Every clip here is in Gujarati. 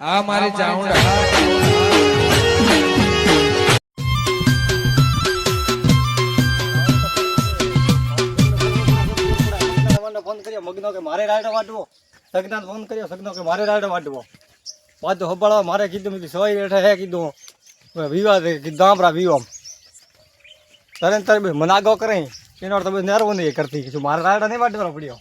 આ મારી ચાઉંડા સગનાને ફોન કર્યો મગનો કે મારે રાયડો વાટવો? સગનાને ફોન કર્યો સગનો કે મારે રાયડો વાટવો? પાછો હબાળવા મારે કીધું મેં સવાઈ બેઠા હે. કીધું વિવાદ હે, કીધું વિવામ તરત તરત બી મને આગો કરે એનો તમે નેરવો નહીં કરતી. કીધું મારે રાયડો નહીં વાટવાનો પડ્યો.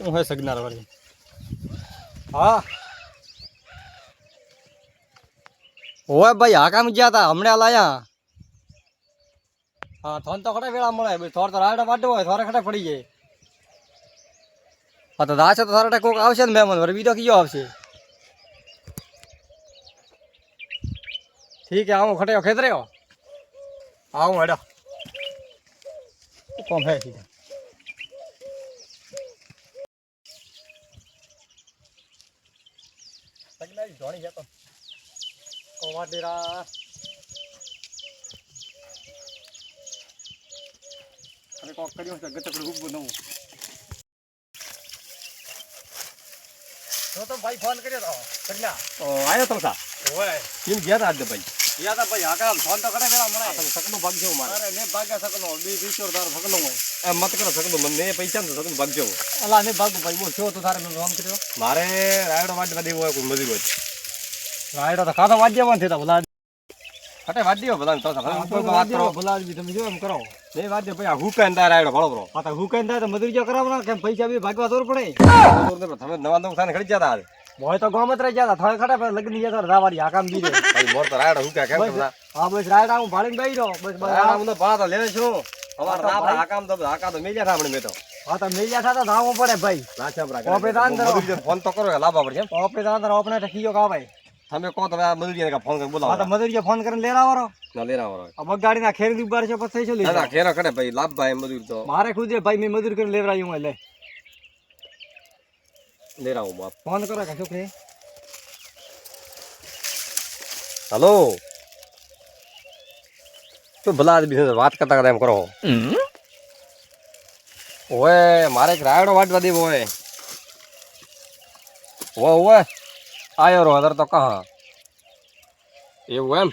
શું હે સગનાર વાળી? હા. ઓય ભાઈ, આ કામ ગયા તા? હમણાં લાયા? હા, થોન તો ખડા વેળા મળે. ભાઈ તો રાડા વાટવો હોય થોડા ખડા પડી જાય. હા, તો દાશે તો થોડા કોક આવશે ને મહેમાન વર બીજો કયો આવશે? ઠીક હે આવું ખટ્યો ખેતર્યો? આવું હેડો. કોમ હે સીધા સગનાઈ ધોણી જતો કોવાટીરા અને કોક કર્યું છે ગટકડું ઉભું નવું. તો તો ભાઈ ફોન કર્યો તો સગના આયો તો સા? ઓય. કેમ ગયા તા આજે ભાઈ? યા તા ભાઈ આકામ ફોન તો કરે પેલા મળે તમે સકનું ભાગ જેવું મારે અરે ને ભાગ્યા સકનો બી વિચોર તાર ફકનો હોય. એમ મત કરો સકનું મને પૈસા ને સકનું ભાગ જેવું અલા ને ભાગુ ભાઈ બોલ છો તો તારે મેં ફોન કર્યો. મારે રાયડો વાટવા દેવો હોય કોઈ મજૂર હોય રાયડો તો ખાતો વાજ્યમાં થતા ભલા. અટે વાટ દેવો બધા તો વાત કરો. ભલા બી તમે જો એમ કરો. નહીં વાત દે ભાઈ હુકા તાર રાયડો ભળો હા તો હું તો મજૂરી જો કરાવવાના કેમ પૈસા બી ભાગવા દોર પડે. તમે નવા નવ થાને ખડી જતા આજે. હોય તો ગોમત રહી જતા થોડા ખટા પણ લગ્ન જતા તો રાવારી આ કામ ભાઈ મોર તો રાયડો હુકા કેમ બસ કરતા હા બસ રાયડા હું ભાળીને બેહી રહ્યો બસ રાયડા હું. તો ભણા તો લેવે છું હા ના ભાઈ. આ કામ તો આ કામ તો મેલ્યા આપણે મેં તો. હા તો મેલ્યા થા તો ધાવો પડે ભાઈ. નાચા બરા ઓપે તો ફોન તો કરો લાભા પડશે એમ. તો આપણે તો કા ભાઈ? ઠકીયો તમે કહો તમે આ મજૂરી ફોન કરી હા તો બોલાવો ફોન કરીને લેરા વારો ના લેરા વારો આ બગાડી ના ખેરી ઉભાર છે પછી થઈ ના લીધું ના ખેરા કરે ભાઈ લાભ ભાઈ મજૂર તો. મારે ખુદ ભાઈ મેં મજૂર કરીને લેવરાયું લે. હું બાપ ફોન કરો કે છોકરી હલો તો ભલા આદમી વાત કરતા કરતા એમ કરો ઓય મારે એક રાયડો વાટવા દેવો હોય ઓ ઓય આયો રો અદર તો કહા એવું એમ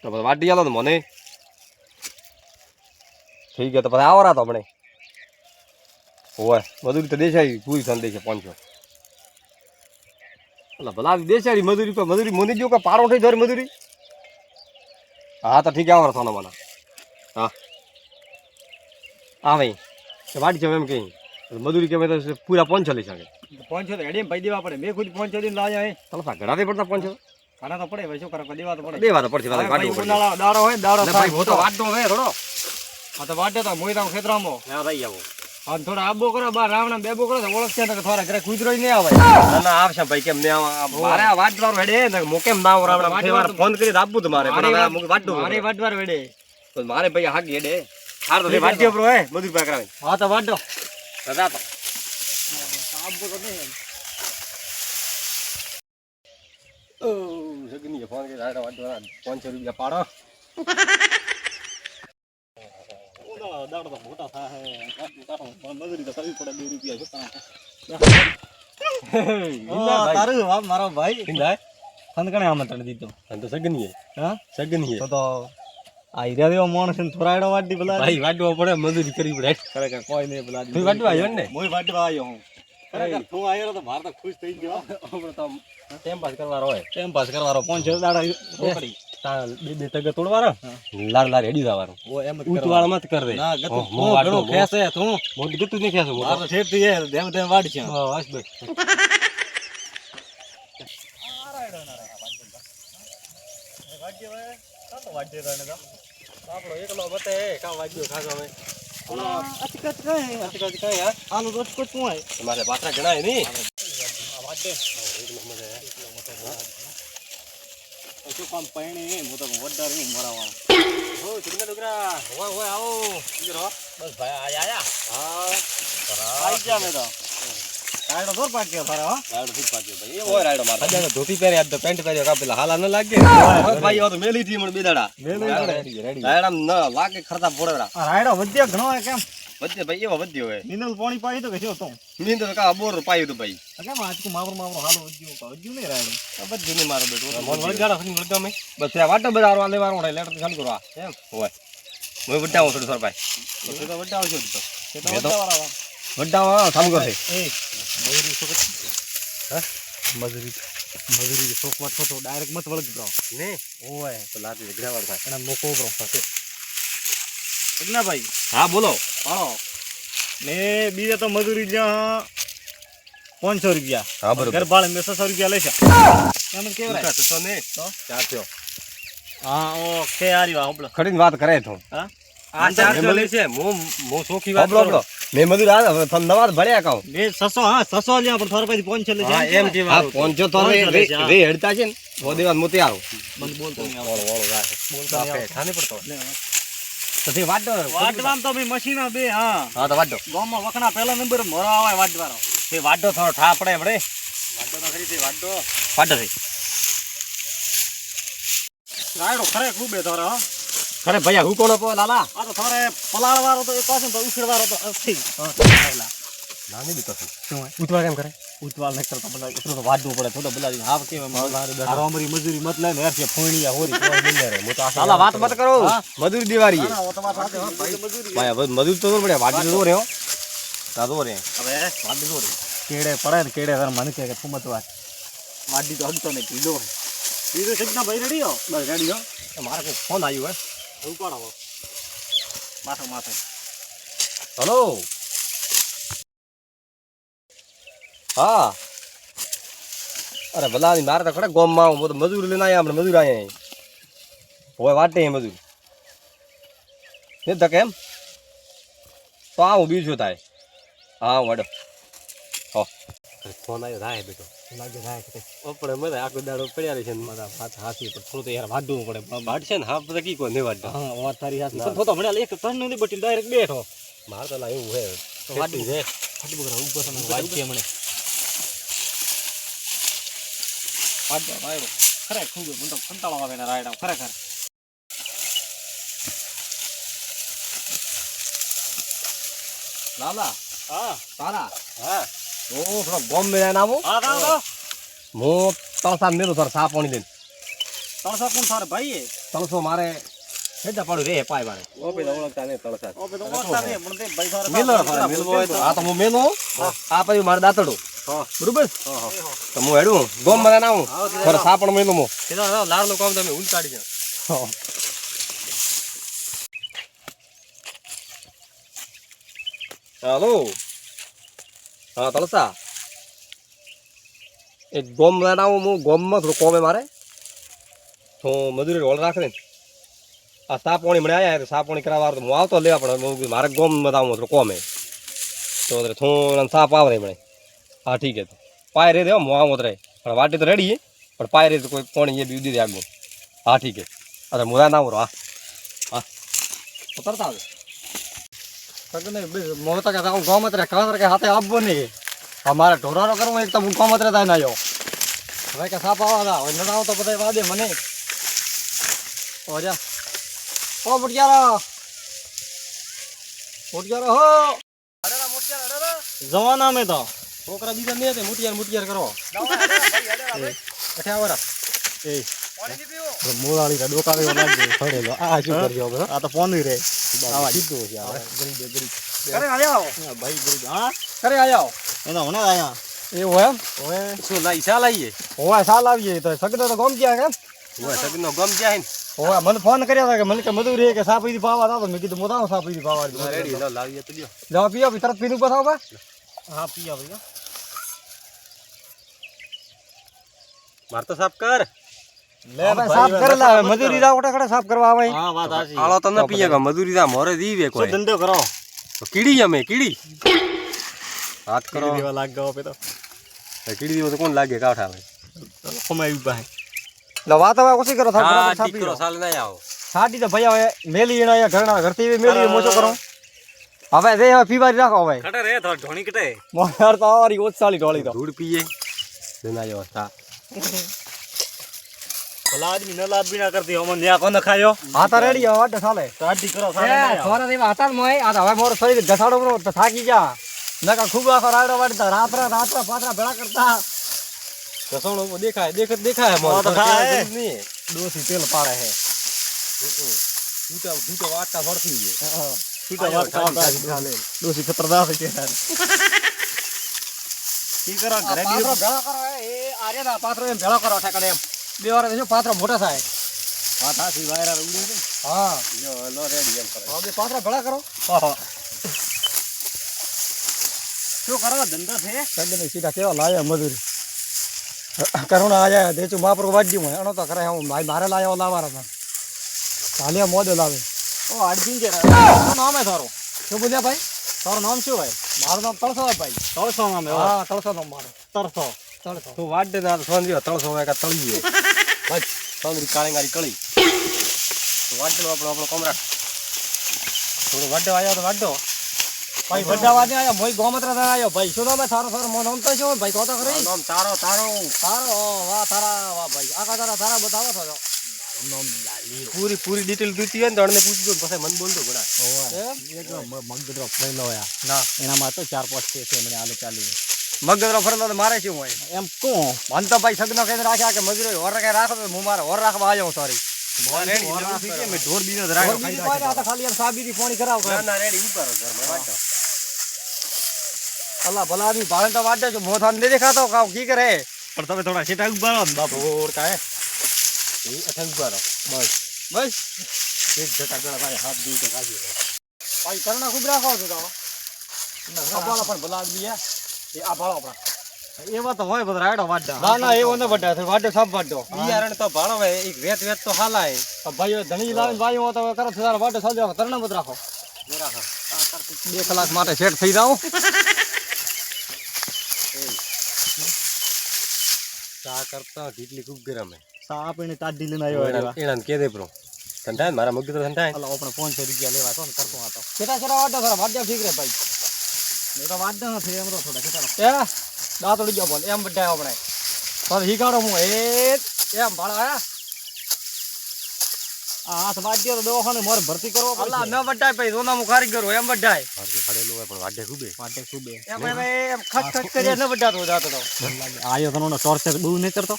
તો પછી વાટી આલો ને મને ઠીક છે તો પછી આવો રાતો આપણે ઓય મજૂરી તો દેશાઈ પૂરી સંદેશ દેશે પાંચસો એટલે ભલા દેશાડી મજૂરી તો મજૂરી મોદી જો કે પારો થઈ ધોરી મજૂરી? હા તો ઠીક આવો સોના મને હા. હા ભાઈ વાડી છે એમ કે. મજૂરી કેવાય તો પૂરા પાંચસો લઈ શકે. પાંચસો તો હેડી ભાઈ દેવા પડે. મેં ખુદ પાંચસો દિન લાવ્યા હે. ચાલો સા દે પડતા પોંચો ઘણા તો પડે ભાઈ શું કરો? દેવા તો પડે. દેવા તો પડશે દાડો હોય દાડો હું તો વાટતો હે થોડો. હા તો વાટે તો મોઈ તાવ ખેતરામાં. હા ભાઈ આવો. હા થોડા આબો કરો બાર રાવણા બેબો કરો તો ઓળખશે ને થોડા ઘરે કૂતરો નહીં આવે ના આવશે ભાઈ કેમ ને મારે આ વાટવાનું હેડે ને મો કેમ ના આવડે વાટવાનું ફોન કરી આપવું તો મારે પણ વાટવું મારી વાટવાર વેડે તો મારે ભાઈ હાક હેડે. હાર તો વાટ્યો બ્રો હે મજૂરી પા હા તો વાટો દાદા તો. આબો તો નહીં ઓ સગની ફોન કરી રાડો વાટવાના 500 રૂપિયા પાડો. દાડો તો મોટા થાય મજૂરી તો કરવી પડે બે રૂપિયા ભાઈ તારું વાહ મારો ભાઈ ખંદકણે આમંત્રણ દીધું અને તો સગની હે હા સગની હે તો તો આ હીરા દેવા માણસ ને થોરાડો વાટી પેલા ભાઈ વાટવા પડે મજૂરી કરવી પડે ખરેખર કોઈ નહીં પેલા તું વાટવા આવ્યો ને મોય વાટવા આવ્યો હું ખરેખર તું આવ્યો તો માર ખુશ થઈ ગયો. આપણે તો ટાઈમ પાસ કરવાનો હોય ટાઈમ પાસ કરવાનો પાંચ છ દાડા બે બે તગે તોડવાનો? લાર લાર હેડી જવાનું. ઓ એમ જ મત કર દે. ના ગતું તું મોં ઘણો મોં. ખેસે તું. મોટી ગતું નહીં ખેંચો માર તો થી એ ધેમ ધેમ વાડી છે. બસ બસ આપણો એકલો બતે કા વાગ્યો. ખાસો ભાઈ અચકચ કઈ અચકચ કઈ આનું રોજ તો અચકચ હોય તમારે પાછા ગણાય નહીં શું કામ પૈણી હું તો વડાર હોય હોય આવો. બસ ભાઈ આયા. હા. આઈ ગયા મેં તો. કાયડો દોર પાક્યો તારે હો. રાયડો ફૂટ પાક્યો ભાઈ. એ હોય રાયડો મારો. આજે ધોતી પહેરી આજ તો પેન્ટ પહેર્યો કા પેલા હાલા ન લાગે? ભાઈ એવા તો મેલી થી મને બે દાડા મેલવી પડે. રાયડા ન લાગે ખરતા પોડેડા રાયડો વધ્યો ઘણો કેમ? વધ્યો ભાઈ એવો વધ્યો હોય. મિનરલ પાણી પાઈ તો કે જો તો મીંદ કા બોર પાઈ તો ભાઈ. કેમ આજકુ માવર માવર હાલો વધ્યો કા વધ્યો નહીં રાયડો. બધું નહીં મારો બેટો. મોન વળગાડા ફરી વળગા મે બસ આ વાટો બધા આરો આલે રે લેટર ચાલુ કરો એમ? હોય. મોય વડાવું થોડું સર ભાઈ તો તો વડાવ છો તો. મેં તો- વાળા. વડાવ ચાલુ કરશે. એ મજૂરી શોખ હા? મજૂરી મજૂરી શોખ વાત તો ડાયરેક્ટ મત વળગ બ્રો ને? ઓય. તો લાતી ગ્રાવર થાય. અને મોકો બ્રો ફસે ભાઈ હા બોલો. હા. ને બીજે તો મજૂરી જ્યાં પાંચસો રૂપિયા. હા બરોબર. ઘર ભાડે મેં છસો રૂપિયા લેશે. તમે કેવરાય છસો ને? તો? ચાર થયો. હા ઓકે આરી વા આપણે ખડીને વાત કરે તો. હા? આ ચારસો લે છે હું હું સોખી વાત કરું. મેં મજૂર આ તમે ભળ્યા કહું. બે છસો હા છસો લ્યા પણ થોડા પછી પાંચસો લેશે હા એમ કે હા પહોંચો તો રે પહોંચો લેશે, હા. રે હેડતા છે ને બહુ દેવાન મોતી આરો મને બોલતો નહીં આવડે. ઓળો ઓળો રાખે બોલતો નહીં આવડે. ઠાને પડતો. તે વાડો વાડવામાં તો ભાઈ મશીનો બે હા. હા તો વાડો ગામમાં વખણા પહેલો નંબર મોરો આવે વાડવાનો તે વાડો થોડો ઠા પડે વાડો તો ખરી તે વાડો. વાડો થઈ રાયડો ખરે ખૂબે તારો હા. ખરે ભૈયા હું કોણ પો લાલા? આ તો થોડે પલાળવારો તો એક પાસે તો ઉછળવારો તો અસ્થિ. હા લાલા. નાની બી તો શું? ઉતવા કેમ કરે? ઉતવાળ ને કરતા બધા એટલું તો વાડવું પડે. થોડો બધા હાવ કે આ રોમરી મજૂરી મત લઈને હેર છે ફોણીયા હોરી. કોઈ મિલે રે. તો લાલા વાત મત કરો. મજૂરી દેવારી તો ભાઈ મજૂરી ભાઈ. હવે મજૂર તો પડે વાડી તો રહ્યો હો. તા દોરે હવે વાડી દોરી કેડે પડે ને કેડે તાર મને કે ફુમત વાત વાડી તો હગતો ને કીધો કીધો સજના ભાઈ રેડી હો? બસ રેડી હો. મારે કોઈ ફોન આવ્યો હે. ઉપાડો માથે માથે. હલો. હા. અરે ભલા મારે તો ખડે ગોમમાં હું તો મજૂર લઈને આવ્યા આપણે મજૂર આવ્યા હોય વાટે હે મજૂર. ને તક એમ તો આવું બીજું થાય. હા વડો. હો. ફોન આવ્યો થાય બેટો. લાગે રાય કે આપણે મને આખો દાડો પડ્યા રહે છે મારા હાથ હાથી પણ થોડું તો યાર વાડવું પડે. વાઢશે ને હા બધા કી કોઈ નહીં વાડતા હા વાત તારી હાથ થોડો ભણ્યા એક તન નથી બટી ડાયરેક્ટ બેઠો. મારે તો એવું હે તો વાડી છે ફાટી બગરા ઉપર છે મને વાડી રાયડો. ખરે ખૂબ મને તો કંટાળો આવે એના રાયડા ખરેખર. લાલા હા. તારા. હા. હું થોડો ગોમ મેળા નામો હા તો તો હું તળસા મેલું તાર સા પાણી લઈને. તળસા કોણ થારે ભાઈ તળસો મારે હેજા પાડું રે પાય મારે. ઓ પેલા ઓળખતા ને તળસા ઓ બે તો ઓછા રે પણ ભાઈ થારે મેલો મેલવો હોય તો આ તો હું મેલો આ પછી મારે દાતડું. બરોબર? તો હું હેડું. ગોમ મને નાવું થોડા સાપણ મહિનો હું. લાર લોકો આમ તમે ઉલટાડી છે હાલો. હા તલસા. એક ગોમ બનાવું હું ગોમમાં થોડું કોમે મારે. તો મજૂરી રોલ રાખે ને આ સા પાણી મને આવ્યા તો સા પાણી કરાવવા તો હું આવતો લેવા પણ હું મારે ગોમ બતાવું થોડું કોમે. તો થોડું સાપ આવે મને. હા, ઠીક છે પાય રે હું આવું રહે પણ વાટી તો રેડી પણ પાય રે તો કોઈ કોણ એ બી દીધી આગળ હા, ઠીક અરે મોરા ના હા. હા. ઉતરતા આવે. સગને મોતા કે તાઉ ગામ કે હાથે આપવો નહીં અમારે ઢોરાનો કરવો એક તો હું ગામ મતરે થાય ના કે સાપ આવવાના હવે તો મને. ઓજા ઓ હો. જવાના મેં તો. છોકરા બીજા નહીં હતા મુટિયાર મુટિયાર કરો. અઠ્યા વરા એ. મોરાળી કા ડોકા દેવા લાગી ફરેલો. આ શું કરજો હવે? આ તો પોની રે. આવા સીધું છે આ. ગરીબ ગરીબ. કરે આયા ભાઈ ગરીબ. હા? કરે આયા એનો હણે આયા એવું એમ? ઓએ શું લાઈ શા લાઈએ? ઓય સાલ આવીએ તો સગનો તો ગમ ગયા કેમ ઓય સગનો ગમ જાય ને ઓય મને ફોન કર્યા હતા કે મને કે મધુરી કે સાપી પાવા હતા મેં કીધું મોતા સાપીથી પાવા રેડી લાવીએ તો લ્યો જવા પીઓ તરત પીનું બતાવો હા પીઓ ભૈયા માર તો સાફ કર. સાફ કરેલા હવે મજૂરી રાવ કટે કટે સાફ કરવા આવે. હા વાત સાચી આળો તો ન પીએ કે મજૂરી તા મોરે દીવે કોઈ. ધંધો કરો? તો કીડી અમે કીડી. વાત કરો. દેવા લાગ ગયો પે તો. કીડી દીવો તો કોણ લાગે કાઠા આવે કમાઈ પાસે લો વાત હવે ઓછી કરો હા થાપ દીકરો સાલ ના આવો. સાટી તો ભૈયા હવે મેલી એના ઘરના ઘરથી મેલી મોચો કરો. હવે દે હવે પીવારી રાખો હવે. કટે રે તો ઢોણી કટે. મોર તો આવારી ઓછાલી ઢોળી તો. ધૂળ પીએ. ના અવસ્થા ભલા આદમી ન લાભ બી ના કરતી અમને ન્યા કોને ખાયો હા તો રેડી હવે વાટે તાડી કરો સાલે સાડા દેવા આવો. હતા મોય આ હવે મોર શરીર ઘસાડો બરો તો થાકી જા નકા ખૂબ આખો રાડો વાડતા રાત્રે રાત્રે પાત્રા ભેળા કરતા. ઘસણો ઊભો દેખાય દેખ દેખાય હા, તો ખાય. નહીં. દોસી તેલ પાડે હે. છૂટા છૂટા વાટતા ફરતી છે. છૂટા વાત ખાવા ડોસી ખતરનાક છે. ઈ કરો ઘરે પાત્રો બી ભેળો કરો હે, એ આર્ય ના પાત્રો એમ ભેળો કરો ઠેકડે એમ. બે વાર શું પાત્રો મોટા થાય. વાત હાથી વાયરા ઉડી છે હા. જો લો રેડી એમ કરે. હવે પાત્રો ભેળા કરો. શું કરો ધંધો છે? સગને સીધા કેવા લાયા મજૂરી. કરુણા આયા દેચું માપરો વાજ્યું હોય. એનો તો કરે હું ભાઈ મારે લાયો લાવારા હતા ચાલ્યા લાવે ઓ નામ હે તારું? શું બોલ્યા ભાઈ? તારું નામ શું ભાઈ મારું નામ તળસો ભાઈ. તળસો નામ હે તળસો નામ મારું. તળસો. તળસો. તું વાડે ના સોંદ્યો તળસો હોય કે તળીએ. બસ સોંદરી કાળેંગારી કળી. વાડે આપણો આપણો કમરા. થોડો વાડે આવ્યો તો વાડો ભાઈ વડાવા ને આયા. મોય ગોમત્ર ના આયો. ભાઈ શું નામ સારો સારો. મો નામ તો શું ભાઈ તો તો કરી નામ તારો તારો. ઓ, વાહ તારા વાહ ભાઈ. આખા તારા તારા બતાવો તો પૂરી પૂરી ડિટેલ જોઈતી હોય ને તો અણને પૂછજો ને પછી મને બોલજો ઘણા. મગદરો ફરેલો યા ના. એનામાં તો ચાર પાંચ છે મને આલે ચાલી મગદરો ફરેલો તો મારે શું હોય? એમ કોણ? મન તો ભાઈ સગનો કઈ રાખ્યા કે મજૂરી ઓર કઈ રાખો તો હું મારે ઓર રાખવા આવ્યો. સોરી ઢોર બીજી ખાલી સાબીરી પાણી કરાવતો ના રેડી ઉપર ઘરમાં ભલા ભાડે તો વાટે છે મોથા નહીં દેખાતો કાવ કી કરે? પણ તમે થોડા છેટા ઊભા રહો બાપુ. ઓર કાય એ બસ. બસ. એક ગળા ભાઈ હાથ દી તો ભાઈ કરના ખૂબ રાખો છો તમે? અપાળો પણ ભલા આદમી હે. એ આ ભાળો આપણા એવા તો હોય બધા રાયડો વાડા ના ના એવો ન વાડો વાટે સબ વાટો બિયારણ તો એક રેત વેત તો હાલાય. ભાઈઓ ધણી લાવીને ભાઈઓ તો કરો છો વાટે સજ રાખો તરણા મત રાખો. બે કલાક માટે સેટ થઈ જાઓ. ચા કરતા ઢીકલી ખૂબ ગરમ હે. આપીને તાડી લઈને આવ્યો એના કે દે પ્રો સંતાય મારા મગજ તો સંતાય અલા આપણે 500 રૂપિયા લેવા તો કરતો આતો તો? કેટા કેટા વાટો તારા વાટે ઠીક રે ભાઈ. મે તો વાડા નથી એમ તો થોડા છેટા એ દાંતડી ગયો બોલ એમ બધાય આપણે પર હીગાડો હું એ એમ ભાડા આયા આ હાથ વાડ્યો તો દવાખાને મારે ભરતી કરવો પડશે. ન બધાય ભાઈ સોના મુ કારીગર એમ વડાય ફડેલું હોય પણ વાડે ખૂબે વાડે એમ એમ ખચ ખચ કરીએ ન જાતો તો. આયો તનો ટોર્ચર બહુ નહીં કરતો.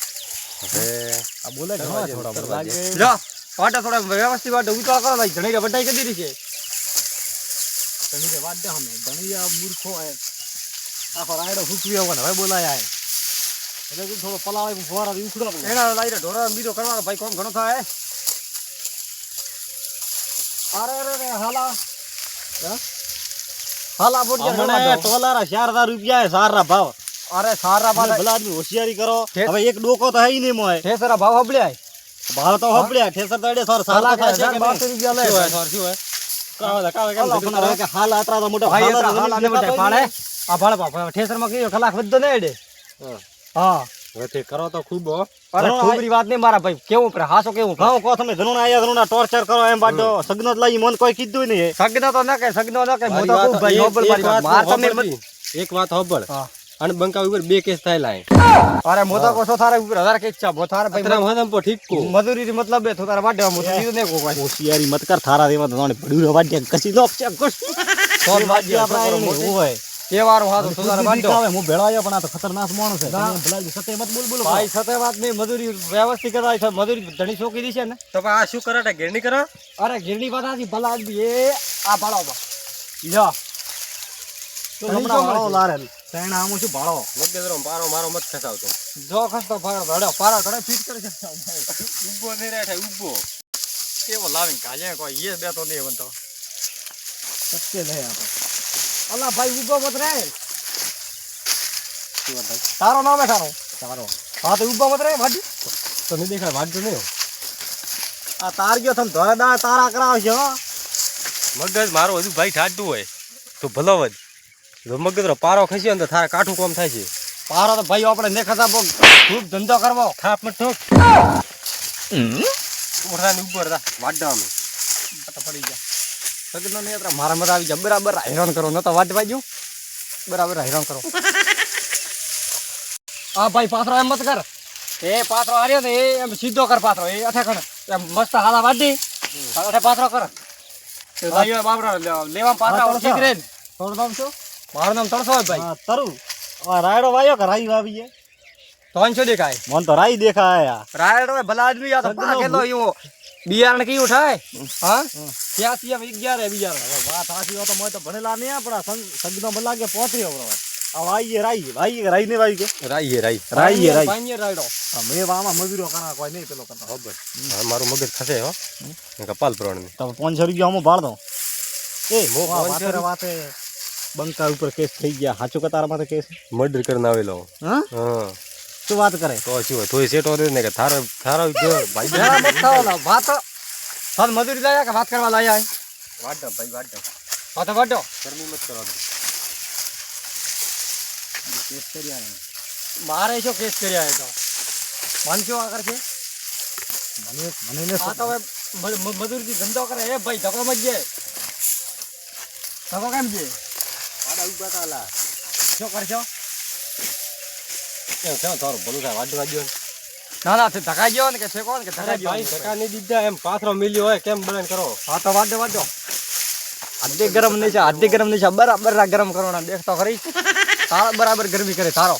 હવે આ બોલે ઘણા થોડા બધા જા વાટા થોડા વ્યવસ્થિત વાટો ઉતાળ કરો ઘણી રે બધાય કરી દીધી છે. ધણી રે વાડે હમે. ધણી આ મૂર્ખો હે. આખો રાયડો ફૂકવી આવવાનો હવે બોલાય આય. એટલે તું થોડો પલાવે ફુવારા થી ઉખડો એના લાઈ ઢોરા બીજો કરવાનો ભાઈ કોમ ઘણો થાય અરે અરે અરે હાલા. હાલા બોટ ગયા હમણે ઘણા ટોલારા ચાર હજાર રૂપિયા સારા ભાવ. અરે સારા બાલા ભલા આદમી હોશિયારી કરો. હવે એક ડોકો તો હઈ નહીં મોય. ઠેસરા ભાવ હબળ્યા ભાવ તો હબળ્યા ઠેસર તડે સર હાલા છે કે બારસો રૂપિયા લે. સર શું હે કાવે કાવે કે પણ રહે કે હાલ આતરા તો મોટો હાલ એટલા હાલા ને બધા પાડે. આ ભાડે બાપા ઠેસરમાં કયો કલાક બધો ને એડે હા. હા. હવે તે કરો તો ખૂબ અરે ખૂબરી વાત નહીં મારા ભાઈ. કેવું પડે? હાસો કેવું ભાવ ઘણો કહો તમે ધનુના આયા ધનુના ટોર્ચર કરો એમ બાજો સગનો જ લઈ મન કોઈ કીધું નહીં. સગનો તો ન કે સગનો ન કે મોટો ખૂબ ભાઈ હોબળ મારી માર તમે એક વાત હોબળ. હા. અને બંકા ઉપર બે કેસ થયેલા અરે મોટા કોસો થારે ઉપર હજાર કે ઈચ્છા બો થારે ભાઈ અત્યારે હદમ પર ઠીક કો મજૂરી થી મતલબ બે તો વાડે હું તો ને કો કોઈ ભાઈ હોશિયારી મત કર થારા દેવા ધોણે પડ્યું વાડે કસી નો છે કુશ? સોલ વાડે આપણા. હોય. એ વારું હાથું તો તારે વાડ્યો આવે હું ભેળાયો પણ આ તો ખતરનાક માણસ છે. તમે ભલાજી સતે મત બોલ બોલો. ભાઈ સતે વાત નહીં મજૂરી વ્યવસ્થિત કરાય છે. મજૂરી ધણી છોકી દી છે ને. તો આ શું કરે ઘેરણી કરો? અરે ગીરડી બતાતી ભલા આદમી. એ આ ભાડો લ્યો. તો હમણાં શું તેણે આમ શું ભાળો મગજરો પારો મારો મત ખસાવતો જો ખસતો ભાડો ભાડો પારા ઘરે ફીટ કરી છે. ઊભો નહીં રહે ઊભો. કેવો લાવીને કાજે કોઈ એ બે તો નહીં બનતો. સત્ય લે આપો. અલા ભાઈ ઊભો મત રે તારો નામ બેઠાનો. સારો હા તો ઊભો મત રે વાડી. તો નહીં દેખાય વાંચતો નહીં આ તાર ગયો તમે ધોરે દા તારા કરાવશે હો. મગજ મારો હજુ ભાઈ ઠાડતું હોય તો ભલો જ જો પારો ખસ્યો ને તો થારે કાઠું કોમ થાય છે. પારો તો ભાઈ આપણે ને ખસા ખૂબ ધંધો કરવો. થાપ મઠો ઠોક. ઉઠાને ઉપર રા વાડા અમે તો પડી ગયા. સગનો ને યાત્રા મારા મત આવી ગયા. બરાબર હેરાન કરો ન તો વાટ બાજુ બરાબર હેરાન કરો. હા ભાઈ પાથરો એમ મત કર. એ પાથરો હાર્યો ને એ એમ સીધો કર પાથરો. એ અઠે કણ એમ મસ્ત હાલા વાડી અઠે પાથરો કર. ભાઈઓ બાબરા લેવા પાથરા હા, તળસો. રે થોડું નામ શું? મારું નામ હોય ભાઈ. હા તરું. આ રાયડો વાયો કે રાઈ વાવી છે? છો દેખાય. મન તો રાઈ દેખાય રાયડો ભલા આદમી આ તો પાકેલો ઈવો. બિયારણ કયું થાય? હા? ત્યાં ત્યાં અગિયાર બિયારણ. વાત સાચી તો મોય તો ભણેલા નહીં આપણા સગનો બલાગે પહોંચી હવે આ વાઈએ રાઈ. કે રાઈ ને વાઈ કે? રાઈ રાઈ. રાઈએ રાઈ. ભાઈએ રાયડો. મેં વામાં મજૂરો કરા કોઈ નહીં પેલો કરતા. ખબર. મારું મગજ ખસે હો. કપાલ પ્રણની તમે પાંચસો રૂપિયા હું ભાળ દઉં. એ મો વાહ, પાંચસો વાતે રે વાતે. બંકા ઉપર કેસ થઈ ગયા. સાચું કે તારા માથે કેસ? મર્ડર કરીને આવેલો. હા? શું વાત કરે? તો શું હોય તોય સેટો રે ને કે થારો થારો જો ભાઈ જરા મત ખાવાના વાત સાત મજૂરી લાયા કે વાત કરવા લાયા વાડો ભાઈ વાડો વાતો વાટો ગરમી મત કરો. કેસ કર્યા મારે શું કેસ કર્યા તો? મન શું આગળ છે? મને મને ને આ તો મજૂરી ધંધો કરે. એ ભાઈ ધકો મત જે ધક્કો કેમ જે વાડા ઊભા તાલા શું કરશો કેમ કેમ તારું ભલું થાય? વાડો વાડ્યો ના. ના તે ધકાઈ ગયો ને કે શેકો ને કે ધકાઈ ગયો ભાઈ ધક્કા નહીં દીધા. એમ પાથરો મિલ્યો હોય કેમ બળન કરો? હા તો વાડો વાડો આડે ગરમ નહીં છે ગરમ નહીં છે. બરાબર ના ગરમ કરવાના. દેખ તો ખરી. તારા બરાબર ગરમી કરે તારો.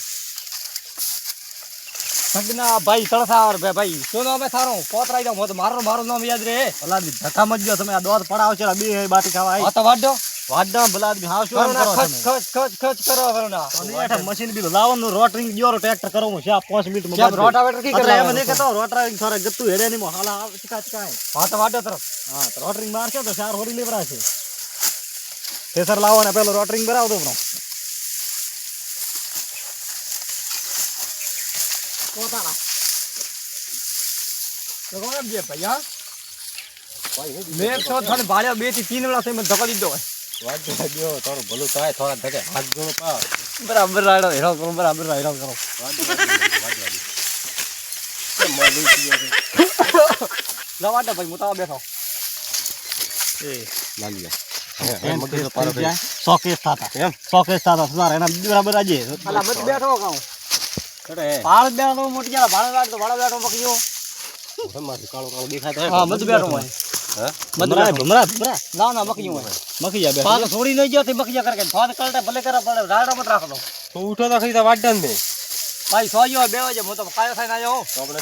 સગના ભાઈ તળસાવર બે ભાઈ. શું નામ સારો થારો પોતરાઈ દો મોત મારો મારું નામ યાદ રે ભલાદમી ધક્કા મત ગયો. તમે આ દોધ પડાવ છે બે બાટી ખાવા આવી તો વાડો વાડા ભલાદમી હાવ શું આમ કરુણા કરો ખચ તમે. ખચ ખચ ખચ કરો અને હેઠે મશીન બી લાવવાનું રોટરિંગ ગયો ટ્રેક્ટર કરો છે શા પાંચ મિનિટમાં રોટાવેટર કી કરે એમ કરવા કેતો રોટરિંગ થોરે ગત્તુ હેડે ની મો હાલા આવ ચકા કાય હા તો વાડો તરફ. હા તો રોટરિંગ મારશે તો ચાર હોરી લેવરા છે. થેસર લાવો ને પેલો રોટરિંગ ભરાવ દો બ્રો પોતાના. તો કોણ બે ભાઈ હા? મેં તો થોડે ભાળ્યો બેથી ત્રણ વેળા થઈ મને ધક્કો દીધો હોય. વાડો વાડ્યો તારું ભલું થાય થોડા ધકે. હાથ જોડો પાવ બરાબર રાયડો હેરાન કરો બરાબર રાયડો કરો. કેમ મળી ગયો છે? લા વાડો ભાઈ આ બેઠો. લાગી ગયા હવે મગજ પારો કરી સો કેસ થતા. એમ? સો થતા. સુધાર એના બરાબર આજે. બેઠો કાઉ. ભાળ બેઠો મોટી ગયા ભાળ બેઠો ભાળ બેઠો પકડ્યો. કાળો કાળો દેખાય હા. મત બેઠો હોય. હા? ભમરા ભમરા ભમરા ના ના મકઈ હોય. મખી જા પાક છોડી નહીં ગયો તે મકીયા કરે ફાદ કળટે ભલે કરે પણ રાયડો મત રાખો તો. ઉઠો તો ખરી વાડન ને ભાઈ સો ગયો બે વાગે હું તો કાયો થઈને આવ્યો તો આપણે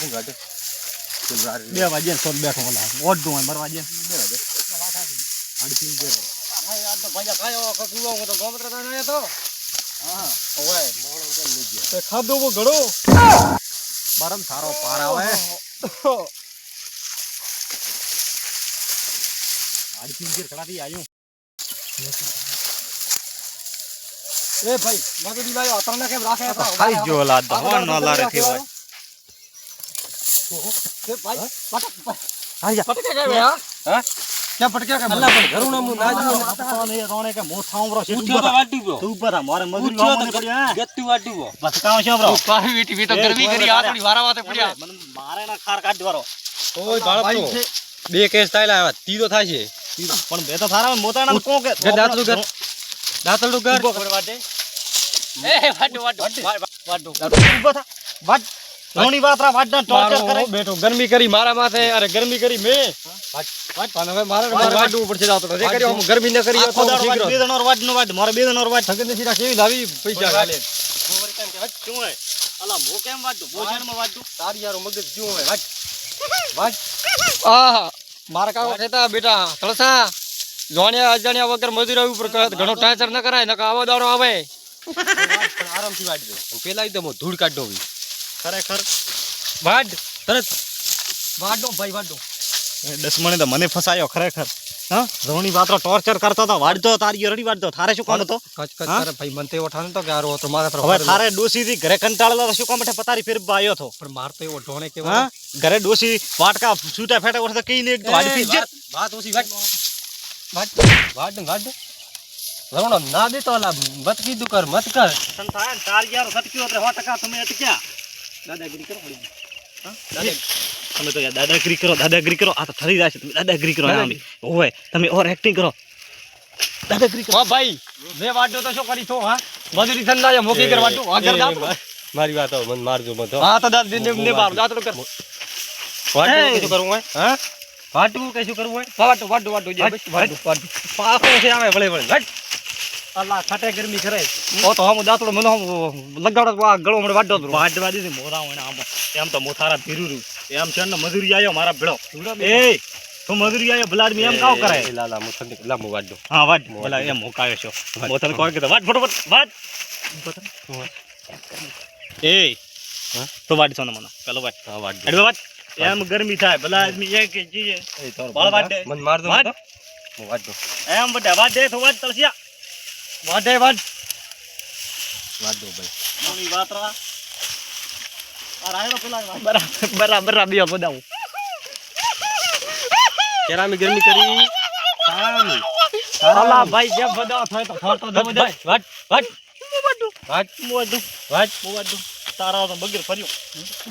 ચલ વાર બે વાજે સો બેઠો ઓલા ઓઢું હોય મરવા જે ભાઈ આ તો ભાઈ કાયો કકુવા હું તો ગોમત્ર તો આવ્યો તો. હા ઓય. તે ખાધો વો ઘડો બરમ સારો પાર આવે. આડી તીન ચીર ખડાથી આયું. એ ભાઈ મગજી ભાઈ અતરને કેમ રાખે ખાઈ જો લાદ દો હો ન લારે થી હોય. એ ભાઈ પટક આઈ જા. પટકે કે ભાઈ હા? હા? ક્યાં પટકે કે અલ્લા પણ ઘરુણા મુ ના જો એ રોણે કે મોથા ઉમરો છે ઉઠ્યો તો વાડ્યું ગયો. તું ઉપર મારે મજૂરી લો ગત્તુ વાડ્યું ગયો બસ કામ છે બ્રો? કાહી વીટી વી તો ગરમી કરી આ થોડી વારા વાતે પડ્યા. મને મારે ના ખાર કાઢ વારો ઓય બાળકો બે કેસ થાય આવ્યા તીરો થાય છે પણ બે તો થારા મોતાણા કો કે કે દાંતલું કર. દાંતરડું કર ઊભો કર વાટે એ વાટો વાટો વાટો ઊભો થા. વાટ ઘણી વાત રા વાટના ટોર્ચર કરે. બેઠો ગરમી કરી મારા માથે અરે ગરમી કરી મે. પણ હવે મારે મારે વાડવું પડશે જાતો રે કર્યો હું ગરમી ન કરી આખો દાડો વાટ બે દણોર વાટ નો વાટ મારે બે દણોર વાટ થગન સીધા કેવી લાવી? પૈસા ગાલે ઓવર કેમ કે વાટ શું હે અલા મો કેમ વાટું ભોજનમાં વાટું તારી યાર મગજ ક્યું હોય? વાટ વાટ આહ. મારા કાકા કહેતા બેટા તળસા જોણ્યા અજાણ્યા વગર મજૂરી ઉપર ઘણો ટાચર ન કરાય નકા આવો દાડો આવે. આરામથી વાટ દે. પેલા ઈ તો મો ધૂળ કાઢો દઉં. ખરેખર? વાડ તરત. વાડો ભાઈ વાડો. દસમણે તો મને ફસાયો ખરેખર. હા? રોણી વાતરો ટોર્ચર કરતો હતો વાડતો તારી રડી વાડતો થારે શું કામ હતો? કચ કચ? કરે ભાઈ મન તે એવો ઠાને તો હારો હતો મારા તરફ હવે. થારે ડોસી થી ઘરે કંટાળેલો તો શું કામ બેઠા પતારી ફેર આવ્યો હતો? પણ માર તો એવો ઢોણે કેવો હા ઘરે ડોસી વાટકા છૂટા ફેટા ઉઠે કઈ ને વાડી પી વાત- ઓસી વાટ વાટ વાટ વાટ રમણો ના દેતો અલા મત કીધું કર મત કર. થાય તાર યાર સટક્યો સો ટકા તમે અટક્યા. દાદાગીરી કરો પડી હા? દાદા તમે તો દાદાગીરી કરો દાદાગીરી કરો. આ તો થરી જાય છે. તમે દાદાગીરી કરો આમ. હોય તમે ઓર એક્ટિંગ કરો. દાદાગીરી કરો. ભાઈ મે વાડો તો શું કરી છો હા? મજૂરી ધંધા મોકી કર વાડો આગળ જા મારી વાત મન મને મારજો મત હો. હા તો દાદા ને ને બાર દાતડો કર. વાટવું શું કરું હોય? હા? વાટવું કે શું કરવું હોય? વાટો વાટો વાટો જે વાટ, વાટો વાટો છે આવે ભલે ભલે વાટ. અલ્લાહ ખાટે ગરમી કરે ઓ તો હમ દાતડો મને લગાડો આ ગળો મને વાડો તો. વાટવા દીધી મોરા હોય આમ. એમ તો મોથારા ભીરું એમ છે ને મજૂરી આયો મારા ભેળો. એ તો મજૂરી આયો ભલા આદમી એમ કાવ કરે લાલા હું ઠંડી લાંબો વાડો હા વાડ ભલા એમ હોકાયો છો. મોથલ કોણ કે વાડ ફટોફટ વાડ એ તો વાડ છો ને મને. પેલો વાડ હા, વાડ. અડવા વાટ એમ ગરમી થાય. ભલા આદમી એક ચીજે એ, વાટ દે. મને. હું વાટ દઉં. એમ બધા વાડ દે તો વાડ તળસિયા વાટે વાટ વાટ ભાઈ. મોની વાતરા આ રાયડો પેલા બરાબર બરાબર બે બદાવું કેરામી ગરમી કરી. તારામી. સાલા ભાઈ જે બદાવ થાય તો ફોટો દો દે વાટ વાટ. વાટ. વાટ તારા તો બગીર ફર્યો.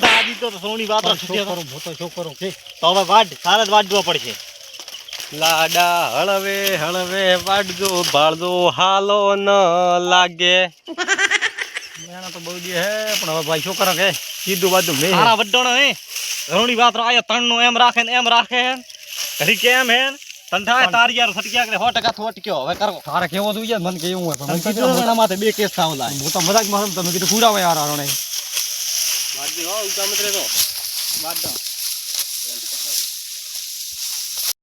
દાદી તો સોની વાતરા શું છૂટ્યા કરું હું તો શું કરું કે તો હવે વાટ સારા જ વાટવા પડશે. લાડા હળવે હળવે વાડજો ભાળજો હાલો ન લાગે. મેણા તો બહુ દે હે પણ હવે ભાઈ છોકરા કરો કે કીધું બાધું મેં. સારા વડણો હે. ઘણી વાત આયો તણ નો એમ રાખે ને એમ રાખે ઘડી કેમ હે? થાય તારી યાર ફટક્યા કે 100 ટકા થોટક્યો હવે કરો. તારે કેવો જોઈએ મને કેવું હોય મને કીધું કીધું માથે બે કેસ થાવ લાય. હું તો મજાકમાં તમે કીધું કુડાવે યાર હો તો દો